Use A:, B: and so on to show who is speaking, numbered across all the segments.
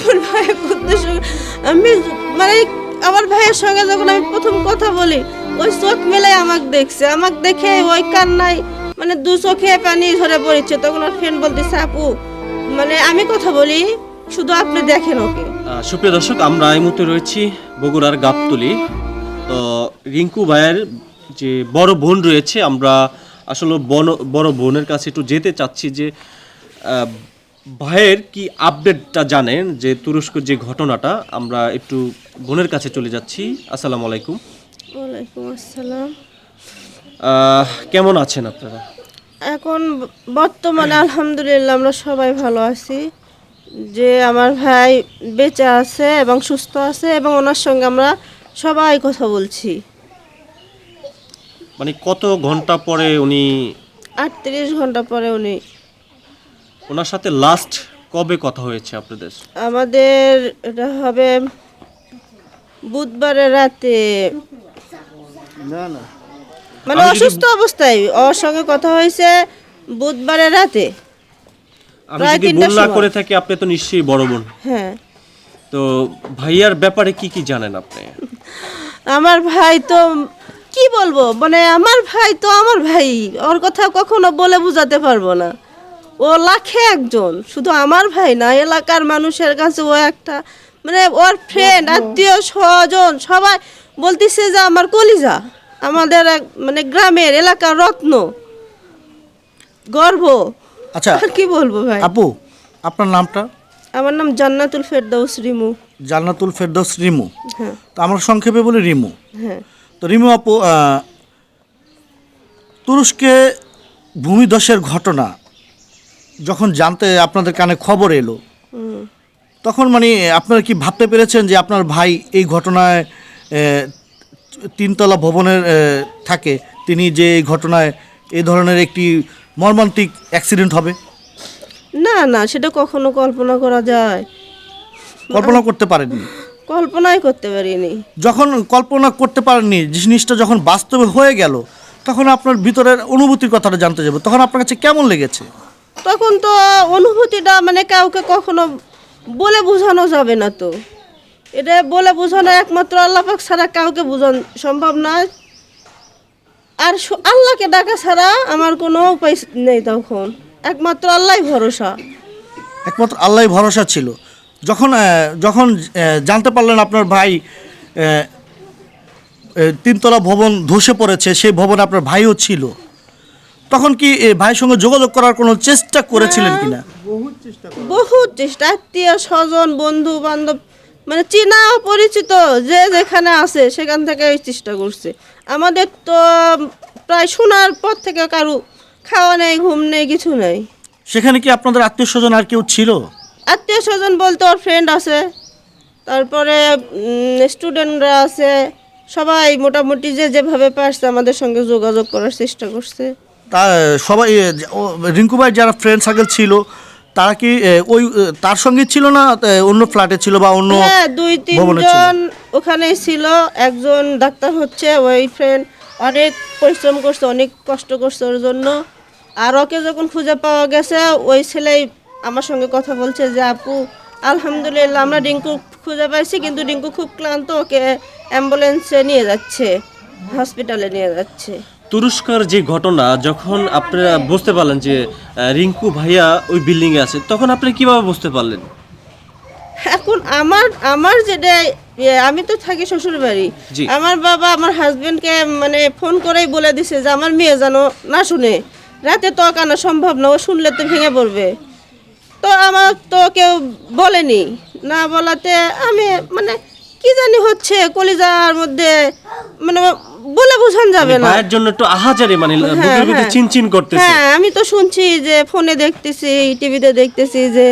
A: আমার ভাইয়ের উদ্দেশ্য আমি মানে আমার ভাইয়ের সঙ্গে যখন আমি প্রথম কথা বলি, ওই চোখ মেলে আমাকে দেখছে। আমাকে দেখে ওই কান্নায় মানে দু চোখে পানি ঝরে পড়েছে। তখন ওর ফ্রেন্ড বলতেছে, আপু মানে আমি কথা বলি, শুধু আপনি দেখেন ওকে।
B: সুপ্রিয় দর্শক, আমরা এই মুহূর্তে রয়েছি বগুড়ার গাবতলি। তো রিঙ্কু ভাইয়ের যে বড় বোন রয়েছে, আমরা আসলে বড় বোনের কাছে একটু যেতে চাচ্ছি যে ভাইয়ের কি আপডেটটা জানেন যে তুরস্ক যে ঘটনাটা? আমরা একটু বোনের কাছে চলে যাচ্ছি। আসসালামু আলাইকুম।
A: ওয়ালাইকুম আসসালাম।
B: কেমন আছেন আপনারা?
A: এখন বর্তমানে আলহামদুলিল্লাহ আমরা সবাই ভালো আছি। যে আমার ভাই বেঁচে আছে এবং সুস্থ আছে এবং ওনার সঙ্গে আমরা সবাই কথা বলছি।
B: মানে কত ঘণ্টা পরে উনি
A: আটত্রিশ ঘণ্টা পরে উনি
B: ওনার সাথে লাস্ট কবে কথা হয়েছে আপনাদের?
A: আমাদের এটা হবে বুধবারের রাতে। মানে
B: আমি যদি-
A: অসুস্থ অবস্থায় ওর সঙ্গে কথা হয়েছে বুধবারের রাতে।
B: আমি
A: প্রায়
B: যদি বোন না করে থাকি আপনি তো নিশ্চয়ই বড় বোন।
A: হ্যাঁ।
B: তো ভাইয়ার ব্যাপারে কি কি জানেন আপনি?
A: আমার ভাই তো কি বলব? মানে আমার ভাই তো আমার ভাই। ওর কথা কখনো বলে বোঝাতে পারব না। ও লাখে একজন। শুধু আমার ভাই না এলাকার মানুষের কাছে ও একটা মানে ওর ফ্রেন্ড আত্মীয় স্বজন সবাই বলতেছে যে আমার কলিজা আমাদের এক মানে গ্রামের এলাকার রত্ন। গর্ব।
C: আচ্ছা
A: আর কি বলব ভাই?
C: আপু আপনার নামটা?
A: আমার নাম জান্নাতুল ফেরদৌস রিমু।
C: জান্নাতুল ফেরদৌস রিমু।
A: হ্যাঁ।
C: তো আমরা সংক্ষেপে বলি রিমু।
A: হ্যাঁ।
C: তো রিমু আপু তুরস্কে ভূমিধসের ঘটনা যখন জানতে আপনাদের কানে খবর এলো তখন মানে আপনারা কি ভাবতে পেরেছেন যে আপনার ভাই এই ঘটনায় তিনতলা ভবনের থাকে তিনি যে এই ঘটনায় এই ধরনের একটি মর্মান্তিক অ্যাক্সিডেন্ট হবে?
A: না না সেটা কখনো কল্পনা করা যায়।
C: কল্পনা করতে পারেননি?
A: কল্পনাই করতে পারিনি।
C: যখন কল্পনা করতে পারেননি জিনিসটা যখন বাস্তবে হয়ে গেল তখন আপনার ভিতরের অনুভূতির কথাটা জানতে যাব। তখন আপনার কাছে কেমন লেগেছে?
A: তখন তো অনুভূতিটা মানে কাউকে কখনো বলে বোঝানো যাবে না তো। এটা বলে বোঝানো একমাত্র আল্লাপাক ছাড়া কাউকে বোঝানো সম্ভব নয়। আর আল্লাহকে ডাকা ছাড়া আমার কোনো উপায় নেই তখন। একমাত্র আল্লাহ ভরসা।
C: একমাত্র আল্লাহ ভরসা ছিল। যখন যখন জানতে পারলেন আপনার ভাই তিনতলা ভবন ধসে পড়েছে, সেই ভবনে আপনার ভাইও ছিল। তখন কি এ, ভাইয়ের সঙ্গে যোগাযোগ করার কোনো চেষ্টা করেছিলেন কিনা?
A: বহু চেষ্টা আত্মীয় স্বজন বন্ধু বান্ধব মানে চেনা পরিচিত যে যেখানে আছে সেখান থেকে এই চেষ্টা করছে। আমাদের তো প্রায় শোনার পর থেকে কারু খাওয়া নেই ঘুম নেই কিছু নেই।
C: সেখানে কি আপনাদের আত্মীয় স্বজন আর কেউ ছিল?
A: আত্মীয় স্বজন বলতে ওর ফ্রেন্ড আছে তারপরে স্টুডেন্টরা আছে সবাই মোটামুটি যে যেভাবে পারছে আমাদের সঙ্গে যোগাযোগ করার চেষ্টা করছে।
C: তা সবাই রিঙ্কু ভাই যারা ফ্রেন্ড সার্কেল ছিল তারা কি ওই তার সঙ্গে ছিল না অন্য ফ্ল্যাটে ছিল বা অন্য
A: হ্যাঁ দুই তিনজন ওখানেই ছিল। একজন ডাক্তার হচ্ছে ওই ফ্রেন্ড অনেক পরিশ্রম করছে অনেক কষ্ট করছে ওর জন্য। আর ওকে যখন খুঁজে পাওয়া গেছে ওই ছেলেই আমার সঙ্গে কথা বলছে যে আপু আলহামদুলিল্লাহ আমরা রিঙ্কু খুঁজে পাইছি কিন্তু রিঙ্কু খুব ক্লান্ত ওকে অ্যাম্বুলেন্সে নিয়ে যাচ্ছে হসপিটালে নিয়ে যাচ্ছে।
B: তুরস্কার যে ঘটনা যখন আপনারা বুঝতে পারলেন যে রিঙ্কু ভাইয়া ওই বিল্ডিং এ আছে তখন আপনি কীভাবে বুঝতে পারলেন?
A: এখন আমার আমার যেটা ইয়ে, আমি তো থাকি শ্বশুর বাড়ি আমার বাবা আমার হাজবেন্ডকে মানে ফোন করেই বলে দিছে যে আমার মেয়ে যেন না শুনে। রাতে তো কানা সম্ভব না ও শুনলে তো ভেঙে পড়বে। তো আমার তো কেউ বলেনি। না বলাতে আমি মানে কি জানি হচ্ছে কলিজার মধ্যে মানে বলে বোঝানো যাবে না।
B: ভাইয়ের জন্য একটু আহাজারি মানে
A: হ্যাঁ,
B: বুকের ভিতরে
A: হ্যাঁ।
B: চিনচিন করতেছে।
A: হ্যাঁ আমি তো শুনছি যে ফোনে দেখতেছি টিভিতে দেখতেছি যে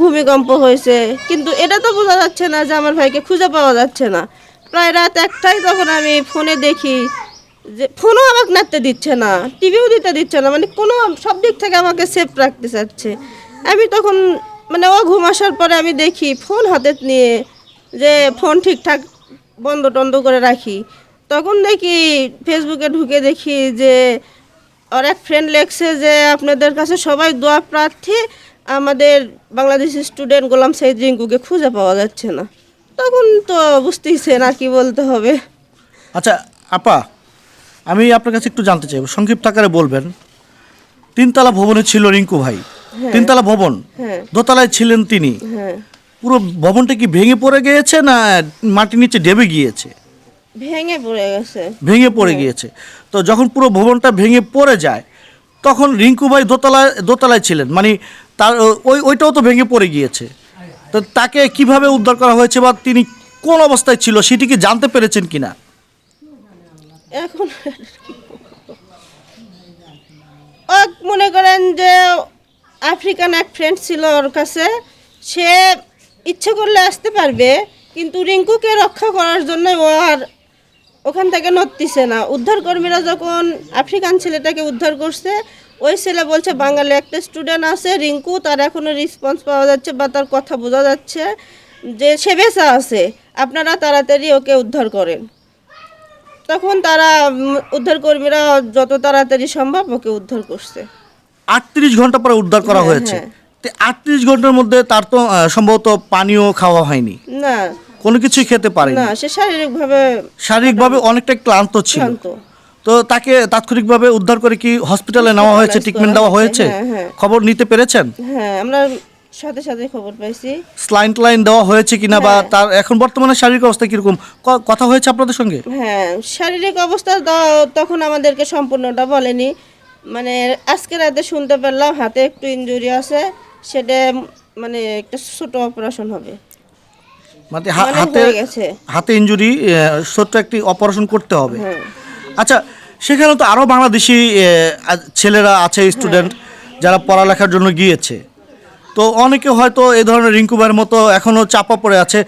A: ভূমিকম্প হয়েছে। কিন্তু এটা তো বোঝা যাচ্ছে না যে আমার ভাইকে খুঁজে পাওয়া যাচ্ছে না। প্রায় রাত একটাই তখন আমি ফোনে দেখি যে ফোনও আমাকে নাড়তে দিচ্ছে না টিভিও দিতে দিচ্ছে না মানে কোনো সব দিক থেকে আমাকে সেফ রাখতে চাচ্ছে। আমি তখন মানে ও ঘুম আসার পরে আমি দেখি ফোন হাতে নিয়ে যে ফোন ঠিকঠাক বন্ধ টন্ধ করে রাখি। তখন দেখি ফেসবুকে ঢুকে দেখি যে আর এক ফ্রেন্ড লেখছে যে আপনাদের কাছে সবাই দোয়া প্রার্থী আমাদের বাংলাদেশি স্টুডেন্ট গোলাম সাইদ রিঙ্কুকে খুঁজে পাওয়া যাচ্ছে না। তখন তো বুঝতেইছেন আর কি বলতে হবে।
C: আচ্ছা আপা আমি আপনার কাছে একটু জানতে চাইব। সংক্ষিপ্ত আকারে বলবেন তিনতলা ভবনে ছিল রিঙ্কু ভাই। তিনতলা ভবন
A: হ্যাঁ।
C: দোতলায় ছিলেন তিনি।
A: হ্যাঁ।
C: পুরো ভবনটা কি ভেঙে পড়ে গিয়েছে না মাটির নিচে ডেবে গিয়েছে?
A: ভেঙে পড়ে গেছে।
C: ভেঙে পড়ে গিয়েছে। তো যখন পুরো ভবনটা ভেঙে পড়ে যায় তখন রিঙ্কু ভাই দোতলায় দোতলায় ছিলেন। মানে তার ওই ওইটাও তো ভেঙে পড়ে গিয়েছে। তো তাকে কীভাবে উদ্ধার করা হয়েছে বা তিনি কোন অবস্থায় ছিল সেটি কি জানতে পেরেছেন কিনা?
A: এখন ও মনে করেন যে আফ্রিকান এক ফ্রেন্ড ছিল ওর কাছে। সে ইচ্ছে করলে আসতে পারবে কিন্তু রিঙ্কুকে রক্ষা করার জন্য ও আর ওখান থেকে নড়তিছে না। উদ্ধারকর্মীরা যখন আফ্রিকান ছেলেটাকে উদ্ধার করছে ওই ছেলে বলছে বাঙালি একটা স্টুডেন্ট আছে রিঙ্কু তার এখনও রেসপন্স পাওয়া যাচ্ছে বা তার কথা বোঝা যাচ্ছে যে সে বেঁচে আছে। আপনারা তাড়াতাড়ি ওকে উদ্ধার করেন। তখন তারা উদ্ধারকর্মীরা যত তাড়াতাড়ি সম্ভব ওকে উদ্ধার করছে।
C: আটত্রিশ ঘণ্টা পরে উদ্ধার করা
A: হ্যাঁ,
C: হয়েছে।
A: হ্যাঁ।
C: তো আটত্রিশ ঘণ্টার মধ্যে তার তো সম্ভবত পানীয় খাওয়া হয়নি।
A: না
C: কোনো কিছুই খেতে পারেনি।
A: না সে শারীরিকভাবে
C: শারীরিকভাবে অনেকটা ক্লান্ত ছিল।
A: ক্লান্ত।
C: তো তাকে তাৎক্ষণিকভাবে উদ্ধার করে কি হসপিটালে নেওয়া হয়েছে? ট্রিটমেন্ট দেওয়া
A: হয়েছে, হ্যাঁ, হ্যাঁ।
C: খবর নিতে পেরেছেন?
A: হ্যাঁ আমরা সাথে সাথে খবর পাইছি।
C: স্লাইন টাইন দেওয়া হয়েছে কিনা বা
A: হ্যাঁ।
C: তার এখন বর্তমানে শারীরিক অবস্থা কীরকম? কথা হয়েছে আপনাদের সঙ্গে?
A: হ্যাঁ শারীরিক অবস্থা তখন আমাদেরকে সম্পূর্ণটা বলেনি। মানে আজকে রাতে শুনতে পারলাম হাতে একটু ইনজুরি আছে সেটা মানে একটা ছোট অপারেশন হবে।
C: মানে হাতে
A: হয়ে।
C: হাতে ইনজুরি ছোট্ট একটি অপারেশন করতে হবে।
A: হ্যাঁ।
C: আচ্ছা সেখানে তো আরও বাংলাদেশি ছেলেরা আছে স্টুডেন্ট যারা পড়ালেখার জন্য গিয়েছে। তো অনেকে হয়তো এই ধরনের রিঙ্কুবার মতো এখনও চাপা পড়ে আছে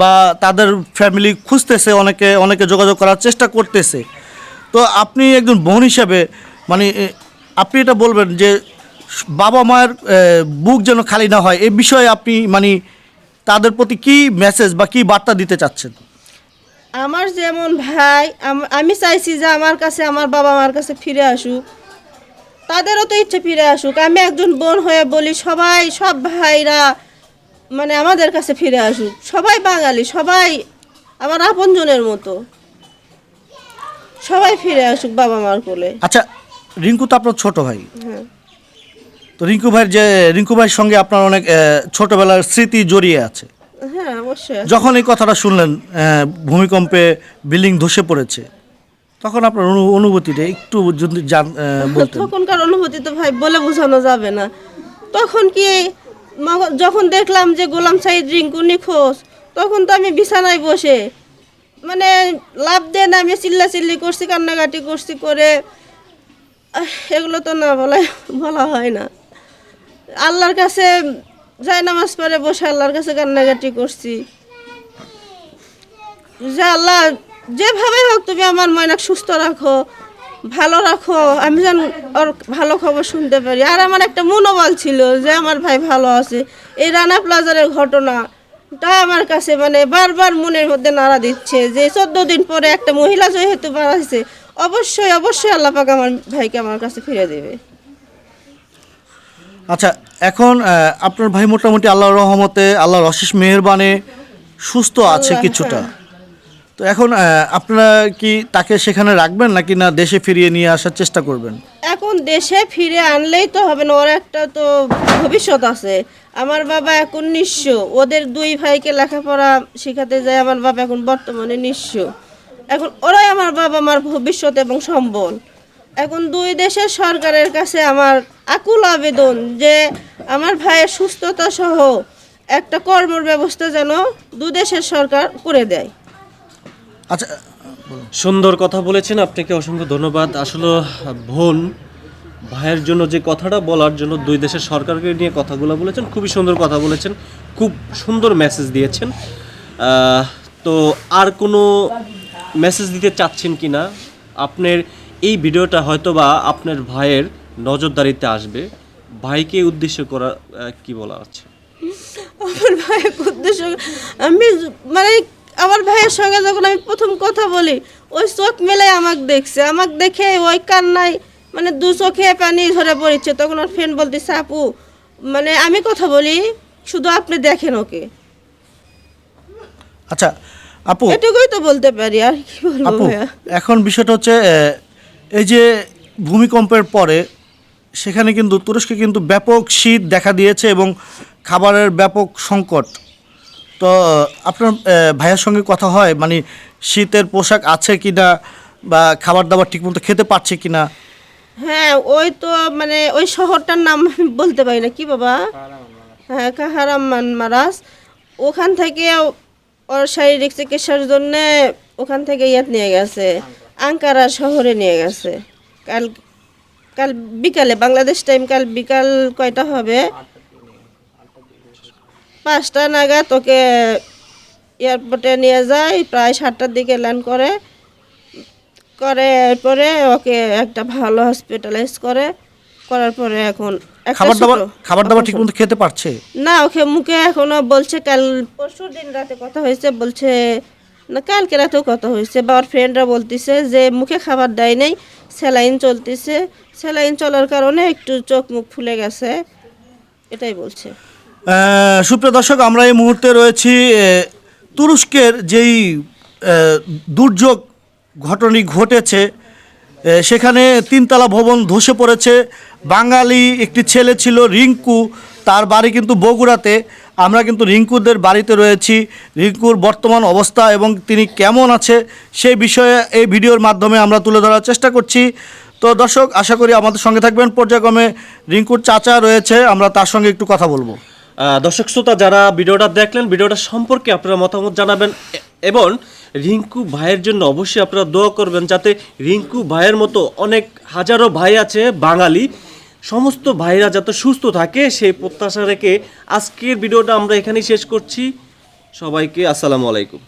C: বা তাদের ফ্যামিলি খুঁজতেছে অনেকে অনেকে যোগাযোগ করার চেষ্টা করতেছে। তো আপনি একজন বোন হিসাবে মানে আপনি এটা বলবেন যে বাবা মায়ের বুক যেন খালি না হয় এ বিষয়ে আপনি মানে তাদের প্রতি কি মেসেজ বা কি বার্তা দিতে চাচ্ছেন?
A: আমার যেমন ভাই আম- চাইছি যে আমার কাছে আমার বাবা মার কাছে ফিরে আসুক। তাদেরও তো ইচ্ছে ফিরে আসুক। আমি একজন বোন হয়ে বলি সবাই সব ভাইরা মানে আমাদের কাছে ফিরে আসুক। সবাই বাঙালি সবাই আমার আপনজনের মতো। সবাই ফিরে আসুক বাবা মার কোলে।
C: আচ্ছা রিঙ্কু তো আপনার ছোট ভাই।
A: হ্যাঁ।
C: তো রিঙ্কু ভাইয়ের যে রিঙ্কু ভাইয়ের সঙ্গে আপনার অনেক ছোটবেলার স্মৃতি জড়িয়ে আছে।
A: হ্যাঁ অবশ্যই
C: যখন এই কথাটা শুনলেন ভূমিকম্পে বিল্ডিং ধসে পড়েছে তখন আপনার অনু- অনুভূতিটা একটু যদি বলতেন।
A: তখনকার অনুভূতি তো ভাই বলে বোঝানো যাবে না। তখন কি যখন দেখলাম যে গোলাম সাইদ রিঙ্কু নিখোঁজ তখন তো আমি বিছানায় বসে মানে লাভ দিয়ে না আমি চিল্লা চিল্লি করছি কান্নাকাটি করছি করে এগুলো তো না বলা বলা হয় না। আল্লাহর কাছে যাই নামাজ পড়ে, বসে আল্লাহর কাছে কান্নাকাটি করছি। যে আল্লাহ যেভাবে হোক তুমি আমার ময়নাক সুস্থ রাখো, ভালো রাখো, আমি যেন ওর ভালো খবর শুনতে পারি। আর আমার একটা মনোবল ছিল যে আমার ভাই ভালো আছে। এই রানা প্লাজারের ঘটনাটা আমার কাছে মানে বারবার মনের মধ্যে নাড়া দিচ্ছে যে চোদ্দ দিন পরে একটা মহিলা যেহেতু বাড়াইছে অবশ্যই অবশ্যই আল্লাহ পাক আমার ভাইকে আমার কাছে ফিরে দেবে।
C: আচ্ছা এখন আপনার ভাই মোটামুটি আল্লাহর রহমতে আল্লাহর অশেষ মেহেরবানে সুস্থ আছে কিছুটা। তো এখন আপনারা কি তাকে সেখানে রাখবেন নাকি না দেশে ফিরিয়ে নিয়ে আসার চেষ্টা করবেন?
A: এখন দেশে ফিরে আনলেই তো হবে না ওর একটা তো ভবিষ্যৎ আছে। আমার বাবা এখন নিঃস্ব ওদের দুই ভাইকে লেখাপড়া শেখাতে যায় আমার বাবা এখন বর্তমানে নিঃস্ব। এখন ওরাই আমার বাবা আমার ভবিষ্যৎ এবং সম্বল। এখন দুই দেশের সরকারের কাছে আমার আকুল আবেদন যে আমার ভাইয়ের সুস্থতা সহ একটা কর্মর ব্যবস্থা যেন দু দেশের সরকার করে দেয়।
C: আচ্ছা
B: সুন্দর কথা বলেছেন, আপনাকে অসংখ্য ধন্যবাদ। আসলে, বোন, ভাইয়ের জন্য যে কথাটা বলার জন্য দুই দেশের সরকারকে নিয়ে কথাগুলো বলেছেন, খুবই সুন্দর কথা বলেছেন, খুব সুন্দর মেসেজ দিয়েছেন। তো আর কোনো মেসেজ দিতে চাচ্ছেন কি না আপনার এই ভিডিওটা হয়তো বা আপনার ভাইয়ের নজরদারিতে আসবে ভাইকে উদ্দেশ্য করা কি বলা আছে?
A: আমার ভাইয়ের উদ্দেশ্য আমি মানে আমার ভাইয়ের সঙ্গে যখন আমি প্রথম কথা বলি ওই চোখ মেলে আমাকে দেখছে। আমাকে দেখে ওই কান্নায় মানে দু চোখে পানি ঝরে পড়েছে। তখন ওর ফ্রেন্ড বলতেছে আপু মানে আমি কথা বলি শুধু আপনি দেখেন ওকে।
C: আচ্ছা আপু।
A: এটুকুই তো বলতে পারি আর কি বলব ভাইয়া?
C: এখন বিষয়টা হচ্ছে এই যে ভূমিকম্পের পরে সেখানে কিন্তু তুরস্কে কিন্তু ব্যাপক শীত দেখা দিয়েছে এবং খাবারের ব্যাপক সংকট। তো, আপনার ভাইয়ের সঙ্গে কথা হয় মানে শীতের পোশাক আছে কি না বা খাবার দাবার ঠিকমতো খেতে পারছে কি না
A: হ্যাঁ ওই তো মানে ওই শহরটার নাম বলতে পারি না। কি বাবা? হ্যাঁ কাহারামান মারাস ওখান থেকে ওর শারীরিক চিকিৎসার জন্য ওখান থেকে ইয়াত নিয়ে গেছে। আঙ্কারা শহরে নিয়ে গেছে। কাল কাল বিকালে বাংলাদেশ টাইম কাল বিকাল কয়টা হবে? পাঁচটা নাগাদ ওকে এয়ারপোর্টে নিয়ে যায় প্রায় সাতটার দিকে ল্যান্ড করে। করে এরপরে ওকে একটা ভালো হসপিটালাইজ করে। করার পরে এখন
C: খাবার দাবার
A: ছোট
C: খাবার দাবার ঠিকমতো খেতে পারছে?
A: না ওকে মুখে এখনও বলছে কাল পরশু দিন রাতে কথা হয়েছে বলছে না, কালকে রাতেও কথা হয়েছে। বা ওর ফ্রেন্ডরা বলতেছে যে, মুখে খাবার দেয় নাই, স্যালাইন চলতেছে। স্যালাইন চলার কারণে একটু চোখ মুখ ফুলে গেছে। এটাই বলছে।
C: সুপ্রিয় দর্শক, আমরা এই মুহূর্তে রয়েছি তুরস্কের যেই দুর্যোগ ঘটনি ঘটেছে সেখানে তিনতলা ভবন ধসে পড়েছে। বাঙালি একটি ছেলে ছিল রিঙ্কু, তার বাড়ি কিন্তু বগুড়াতে। আমরা কিন্তু রিঙ্কুদের বাড়িতে রয়েছি। রিঙ্কুর বর্তমান অবস্থা এবং তিনি কেমন আছে সেই বিষয়ে এই ভিডিওর মাধ্যমে আমরা তুলে ধরার চেষ্টা করছি। তো দর্শক, আশা করি আমাদের সঙ্গে থাকবেন। পর্যায়ক্রমে রিঙ্কুর চাচা রয়েছে, আমরা তার সঙ্গে একটু কথা বলব।
B: দর্শক, শ্রোতা, যারা ভিডিওটা দেখলেন, ভিডিওটা সম্পর্কে আপনারা মতামত জানাবেন এবং রিঙ্কু ভাইয়ের জন্য অবশ্যই আপনারা দোয়া করবেন যাতে রিঙ্কু ভাইয়ের মতো অনেক হাজারো ভাই আছে, বাঙালি। সমস্ত ভাইরা যাতে সুস্থ থাকে, সেই প্রত্যাশা রেখে আজকের ভিডিওটা আমরা এখানেই শেষ করছি। সবাইকে আসসালামু আলাইকুম।